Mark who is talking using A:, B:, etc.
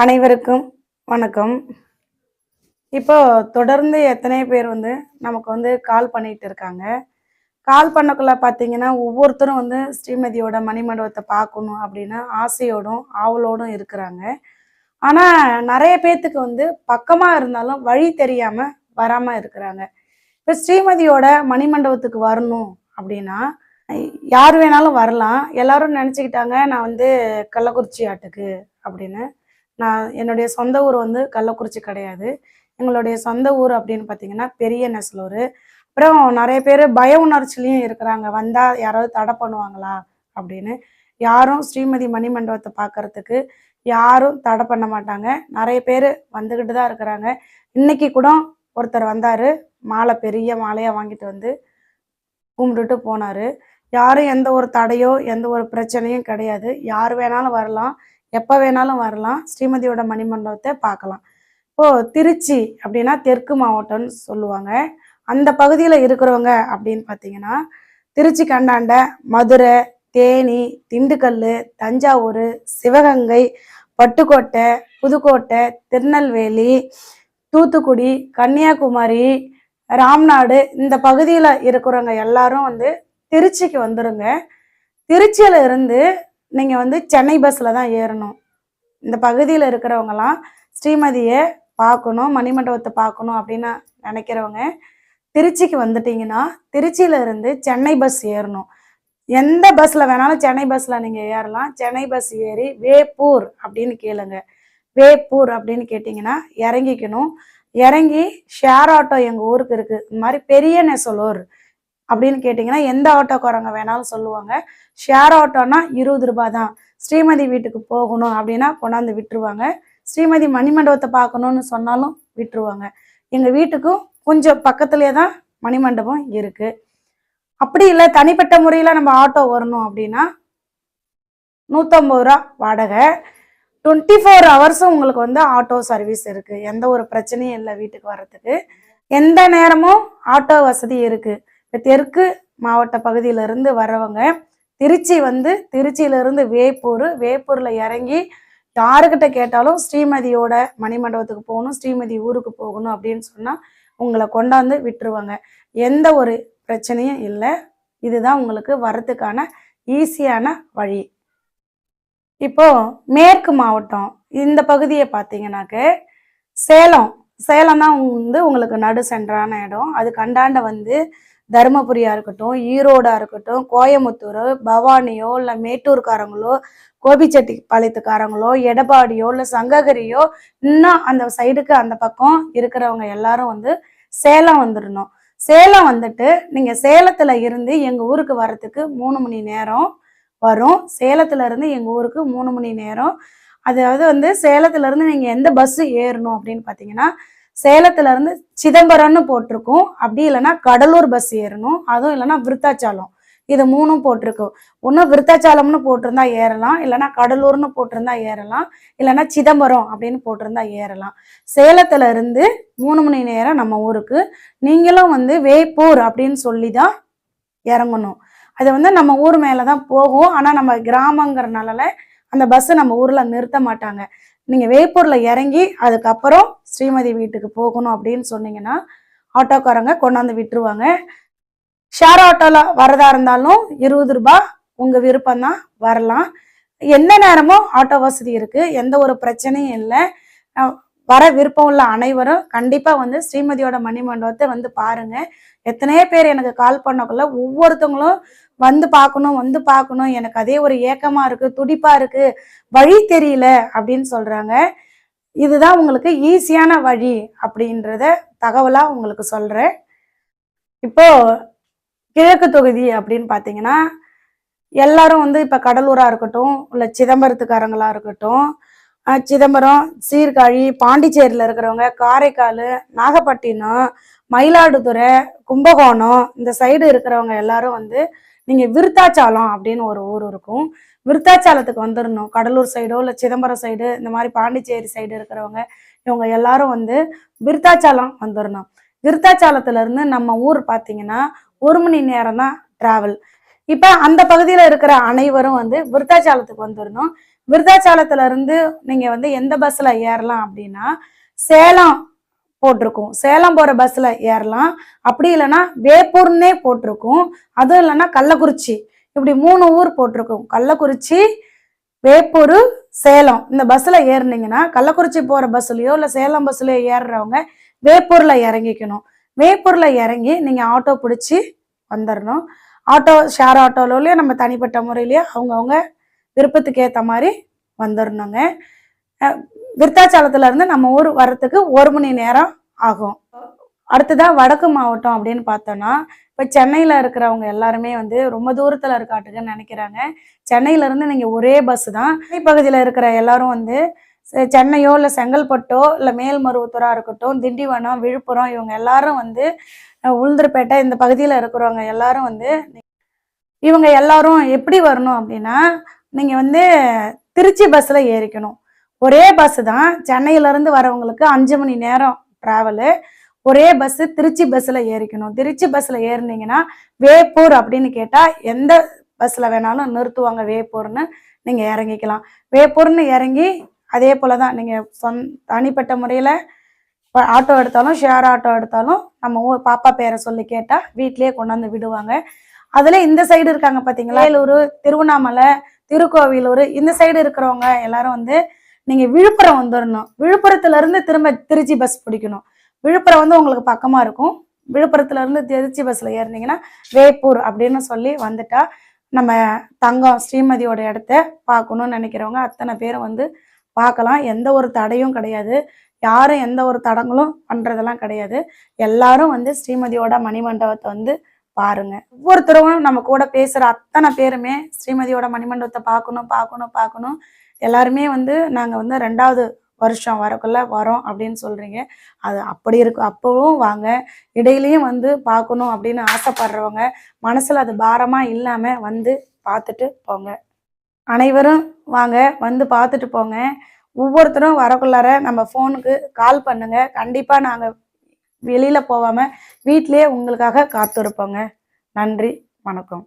A: அனைவருக்கும் வணக்கம். இப்போ தொடர்ந்து எத்தனை பேர் வந்து நமக்கு வந்து கால் பண்ணிட்டு இருக்காங்க? கால் பண்ணக்குள்ள பார்த்தீங்கன்னா ஒவ்வொருத்தரும் வந்து ஸ்ரீமதியோட மணிமண்டபத்தை பார்க்கணும் அப்படின்னு ஆசையோடும் ஆவலோடும் இருக்கிறாங்க. ஆனால் நிறைய பேர்த்துக்கு வந்து பக்கமாக இருந்தாலும் வழி தெரியாமல் வராமல் இருக்கிறாங்க. இப்போ ஸ்ரீமதியோட மணிமண்டபத்துக்கு வரணும் அப்படின்னா யார் வேணாலும் வரலாம். எல்லாரும் நினச்சிக்கிட்டாங்க நான் வந்து கள்ளக்குறிச்சி ஆட்டுக்கு அப்படின்னு. நான் என்னுடைய சொந்த ஊர் வந்து கள்ளக்குறிச்சி கிடையாது. எங்களுடைய சொந்த ஊர் அப்படின்னு பார்த்தீங்கன்னா பெரிய நெசலூர். அப்புறம் நிறைய பேர் பய உணர்ச்சிலையும் இருக்கிறாங்க. வந்தால் யாராவது தடை பண்ணுவாங்களா அப்படின்னு. யாரும் ஸ்ரீமதி மணிமண்டபத்தை பார்க்கறதுக்கு யாரும் தடை பண்ண மாட்டாங்க. நிறைய பேர் வந்துக்கிட்டு தான் இருக்கிறாங்க. இன்னைக்கு கூட ஒருத்தர் வந்தார். மாலை பெரிய மாலையாக வாங்கிட்டு வந்து கும்பிட்டுட்டு போனார். யாரும் எந்த ஒரு தடையோ எந்த ஒரு பிரச்சனையும் கிடையாது. யார் வேணாலும் வரலாம். எப்போ வேணாலும் வரலாம். ஸ்ரீமதியோட மணிமண்டபத்தை பார்க்கலாம். இப்போது திருச்சி அப்படின்னா தெற்கு மாவட்டம்னு சொல்லுவாங்க. அந்த பகுதியில் இருக்கிறவங்க அப்படின்னு பார்த்தீங்கன்னா திருச்சி கண்டாண்ட மதுரை தேனி திண்டுக்கல் தஞ்சாவூர் சிவகங்கை பட்டுக்கோட்டை புதுக்கோட்டை திருநெல்வேலி தூத்துக்குடி கன்னியாகுமரி ராம்நாடு இந்த பகுதியில் இருக்கிறவங்க எல்லாரும் வந்து திருச்சிக்கு வந்துருங்க. திருச்சியில இருந்து நீங்கள் வந்து சென்னை பஸ்ஸில் தான் ஏறணும். இந்த பகுதியில் இருக்கிறவங்களாம் ஸ்ரீமதியை பார்க்கணும் மணிமண்டபத்தை பார்க்கணும் அப்படின்னு நினைக்கிறவங்க திருச்சிக்கு வந்துட்டீங்கன்னா திருச்சியிலேருந்து சென்னை பஸ் ஏறணும். எந்த பஸ்ஸில் வேணாலும் சென்னை பஸ்ஸில் நீங்கள் ஏறலாம். சென்னை பஸ் ஏறி வேப்பூர் அப்படின்னு கேளுங்க. வேப்பூர் அப்படின்னு கேட்டிங்கன்னா இறங்கிக்கணும். இறங்கி ஷேர் ஆட்டோ எங்கள் ஊருக்கு இருக்குது இந்த மாதிரி பெரிய நெசலூர். அப்படின்னு கேட்டிங்கன்னா எந்த ஆட்டோக்காரங்க வேணாலும் சொல்லுவாங்க. ஷேர் ஆட்டோனா இருபது ரூபாய் தான் ஸ்ரீமதி வீட்டுக்கு போகணும் அப்படின்னா கொண்டாந்து விட்டுருவாங்க. ஸ்ரீமதி மணிமண்டபத்தை பார்க்கணுன்னு சொன்னாலும் விட்டுருவாங்க. எங்கள் வீட்டுக்கும் கொஞ்சம் பக்கத்துலேயே தான் மணிமண்டபம் இருக்குது அப்படி இல்லை தனிப்பட்ட முறையில் நம்ம ஆட்டோ வரணும் அப்படின்னா நூற்றம்பது ரூபா வாடகை. டுவெண்ட்டி ஃபோர் ஹவர்ஸும் உங்களுக்கு வந்து ஆட்டோ சர்வீஸ் இருக்குது எந்த ஒரு பிரச்சனையும் இல்லை வீட்டுக்கு வர்றதுக்கு. எந்த நேரமும் ஆட்டோ வசதி இருக்குது தெற்கு மாவட்ட பகுதியிலிருந்து வர்றவங்க திருச்சி வந்து திருச்சியிலிருந்து வேப்பூர் வேப்பூரில் இறங்கி யாருக்கிட்ட கேட்டாலும் ஸ்ரீமதியோட மணிமண்டபத்துக்கு போகணும் ஸ்ரீமதி ஊருக்கு போகணும் அப்படின்னு சொன்னால் உங்களை கொண்டாந்து விட்டுருவாங்க. எந்த ஒரு பிரச்சனையும் இல்லை. இதுதான் உங்களுக்கு வரத்துக்கான ஈஸியான வழி. இப்போ மேற்கு மாவட்டம் இந்த பகுதியை பார்த்தீங்கன்னாக்க சேலம். சேலம் தான் வந்து உங்களுக்கு நடு சென்றான இடம். அது கண்டாண்ட வந்து தருமபுரியாக இருக்கட்டும் ஈரோடாக இருக்கட்டும் கோயமுத்தூர் பவானியோ இல்லை மேட்டூர்காரங்களோ கோபிச்செட்டி பாளையத்துக்காரங்களோ எடப்பாடியோ இல்லை சங்ககிரியோ இன்னும் அந்த சைடுக்கு அந்த பக்கம் இருக்கிறவங்க எல்லாரும் வந்து சேலம் வந்துடணும். சேலம் வந்துட்டு நீங்கள் சேலத்தில் இருந்து எங்கள் ஊருக்கு வர்றதுக்கு மூணு மணி நேரம் வரும். சேலத்துல இருந்து எங்கள் ஊருக்கு மூணு மணி நேரம். அதாவது வந்து சேலத்துலேருந்து இருந்து எந்த பஸ்ஸு ஏறணும் அப்படின்னு பார்த்தீங்கன்னா சேலத்துல இருந்து சிதம்பரம்னு போட்டிருக்கும். அப்படி இல்லைன்னா கடலூர் பஸ் ஏறணும். அதுவும் இல்லைன்னா விருத்தாச்சாலம். இது மூணும் போட்டிருக்கும் ஒன்றும் விருத்தாச்சாலம்னு போட்டிருந்தா ஏறலாம். இல்லைன்னா கடலூர்னு போட்டிருந்தா ஏறலாம். இல்லைன்னா சிதம்பரம் அப்படின்னு போட்டிருந்தா ஏறலாம். சேலத்துல இருந்து மூணு மணி நேரம் நம்ம ஊருக்கு. நீங்களும் வந்து வேப்பூர் அப்படின்னு சொல்லி தான் இறங்கணும். அது வந்து நம்ம ஊர் மேலே தான் போகும். ஆனால் நம்ம கிராமங்கிறனால அந்த பஸ்ஸை நம்ம ஊரில் நிறுத்த மாட்டாங்க. நீங்கள் வேப்பூரில் இறங்கி அதுக்கப்புறம் ஸ்ரீமதி வீட்டுக்கு போகணும் அப்படின்னு சொன்னீங்கன்னா ஆட்டோக்காரங்க கொண்டாந்து விட்டுருவாங்க. ஷேர் ஆட்டோவில் வரதா இருந்தாலும் இருபது ரூபாய் உங்கள் விருப்பம் தான் வரலாம். எந்த நேரமும் ஆட்டோ வசதி இருக்குது எந்த ஒரு பிரச்சனையும் இல்லை. வர விருப்பம் உள்ள அனைவரும் கண்டிப்பாக வந்து ஸ்ரீமதியோட மணிமண்டபத்தை வந்து பாருங்கள் எத்தனையோ பேர் எனக்கு கால் பண்ணக்குள்ள ஒவ்வொருத்தவங்களும் வந்து பார்க்கணும் வந்து பார்க்கணும். எனக்கு அதே ஒரு ஏக்கமாக இருக்குது துடிப்பாக இருக்கு வழி தெரியல அப்படின்னு சொல்கிறாங்க இதுதான் உங்களுக்கு ஈஸியான வழி அப்படின்றத தகவலாக உங்களுக்கு சொல்கிறேன் இப்போ கிழக்கு தொகுதி அப்படின்னு பார்த்தீங்கன்னா எல்லாரும் வந்து இப்போ கடலூராக இருக்கட்டும் இல்லை சிதம்பரத்துக்காரங்களாக இருக்கட்டும் சிதம்பரம் சீர்காழி பாண்டிச்சேரியில் இருக்கிறவங்க காரைக்கால் நாகப்பட்டினம் மயிலாடுதுறை கும்பகோணம் இந்த சைடு இருக்கிறவங்க எல்லாரும் வந்து நீங்கள் விருத்தாச்சாலம் அப்படின்னு ஒரு ஊர் இருக்கும். விருத்தாச்சாலத்துக்கு வந்துடணும் கடலூர் சைடோ இல்லை சிதம்பரம் சைடு இந்த மாதிரி பாண்டிச்சேரி சைடு இருக்கிறவங்க இவங்க எல்லாரும் வந்து விருத்தாச்சாலம் வந்துடணும் விருத்தாச்சாலத்துலேருந்து நம்ம ஊர் பார்த்தீங்கன்னா ஒரு மணி நேரம் தான் ட்ராவல் இப்போ அந்த பகுதியில் இருக்கிற அனைவரும் வந்து விருத்தாச்சாலத்துக்கு வந்துடணும் விருத்தாச்சாலத்துலேருந்து இருந்து வந்து எந்த பஸ்ஸில் ஏறலாம் அப்படின்னா சேலம் போட்டிருக்கும். சேலம் போகிற பஸ்ஸில் ஏறலாம். அப்படி இல்லைன்னா வேப்பூர்னே போட்டிருக்கும். அதுவும் இல்லைன்னா கள்ளக்குறிச்சி. இப்படி மூணு ஊர் போட்டிருக்கும். கள்ளக்குறிச்சி வேப்பூர் சேலம். இந்த பஸ்ஸில் ஏறுனீங்கன்னா கள்ளக்குறிச்சி போகிற பஸ்ஸுலையோ இல்லை சேலம் பஸ்லயோ ஏறுறவங்க வேப்பூரில் இறங்கிக்கணும். வேப்பூரில் இறங்கி நீங்கள் ஆட்டோ பிடிச்சி வந்துடணும் ஆட்டோ ஷேர் ஆட்டோலையோ நம்ம தனிப்பட்ட முறையிலையோ அவங்கவுங்க விருப்பத்துக்கு ஏற்ற மாதிரி வந்துடணுங்க விருத்தாச்சாலத்துல இருந்து நம்ம ஊர் வர்றதுக்கு ஒரு மணி நேரம் ஆகும். அடுத்ததா வடக்கு மாவட்டம் அப்படின்னு பார்த்தோம்னா இப்போ சென்னையில் இருக்கிறவங்க எல்லாருமே வந்து ரொம்ப தூரத்தில் இருக்காட்டுக்குன்னு நினைக்கிறாங்க. சென்னையில இருந்து நீங்கள் ஒரே பஸ் தான். சென்னை பகுதியில் இருக்கிற எல்லாரும் வந்து சென்னையோ இல்லை செங்கல்பட்டோ இல்லை மேல்மருவத்தூரா இருக்கட்டும் திண்டிவனம் விழுப்புரம் இவங்க எல்லாரும் வந்து உளுந்தூர்பேட்டை இந்த பகுதியில் இருக்கிறவங்க எல்லாரும் வந்து இவங்க எல்லாரும் எப்படி வரணும் அப்படின்னா நீங்கள் வந்து திருச்சி பஸ்ஸில் ஏறிக்கணும். ஒரே பஸ் தான் சென்னையில இருந்து வரவங்களுக்கு அஞ்சு மணி நேரம் ட்ராவலு ஒரே பஸ் திருச்சி பஸ்ஸில் ஏறிக்கணும். திருச்சி பஸ்ஸில் ஏறினீங்கன்னா வேப்பூர் அப்படின்னு கேட்டால் எந்த பஸ்ஸில் வேணாலும் நிறுத்துவாங்க வேப்பூர்னு நீங்கள் இறங்கிக்கலாம். வேப்பூர்னு இறங்கி அதே போல் தான் நீங்கள் சொந் தனிப்பட்ட முறையில் ஆட்டோ எடுத்தாலும் ஷேர் ஆட்டோ எடுத்தாலும் நம்ம ஊர் பாப்பா பேரை சொல்லி கேட்டால் வீட்லேயே கொண்டாந்து விடுவாங்க. அதில் இந்த சைடு இருக்காங்க பார்த்தீங்களா வேலூர் திருவண்ணாமலை திருக்கோவிலூர் இந்த சைடு இருக்கிறவங்க எல்லாரும் வந்து நீங்கள் விழுப்புரம் வந்துடணும் விழுப்புரத்துல இருந்து திரும்ப திருச்சி பஸ் பிடிக்கணும். விழுப்புரம் வந்து உங்களுக்கு பக்கமாக இருக்கும். விழுப்புரத்துல இருந்து திருச்சி பஸ்ஸில் ஏறினீங்கன்னா வேப்பூர் அப்படின்னு சொல்லி வந்துட்டா நம்ம தங்கம் ஸ்ரீமதியோட இடத்த பார்க்கணும்னு நினைக்கிறவங்க அத்தனை பேரும் வந்து பார்க்கலாம். எந்த ஒரு தடையும் கிடையாது. யாரும் எந்த ஒரு தடங்களும் பண்ணுறதெல்லாம் கிடையாது. எல்லாரும் வந்து ஸ்ரீமதியோட மணிமண்டபத்தை வந்து பாருங்க. ஒவ்வொருத்தரும் நம்ம கூட பேசுகிற அத்தனை பேருமே ஸ்ரீமதியோட மணிமண்டபத்தை பார்க்கணும் பார்க்கணும் பார்க்கணும். எல்லாருமே வந்து நாங்கள் வந்து ரெண்டாவது வருஷம் வரக்குள்ள வரோம் அப்படின்னு சொல்றீங்க. அது அப்படி இருக்கு அப்பவும் வாங்க. இடையிலையும் வந்து பார்க்கணும் அப்படின்னு ஆசைப்படுறவங்க மனசுல அது பாரமா இல்லாம வந்து பார்த்துட்டு போங்க. அனைவரும் வாங்க வந்து பார்த்துட்டு போங்க. ஒவ்வொருத்தரும் வரக்குள்ளார நம்ம ஃபோனுக்கு கால் பண்ணுங்க. கண்டிப்பா நாங்கள் வெளியில் போகாமல் வீட்டிலேயே உங்களுக்காக காத்திருப்போங்க. நன்றி வணக்கம்.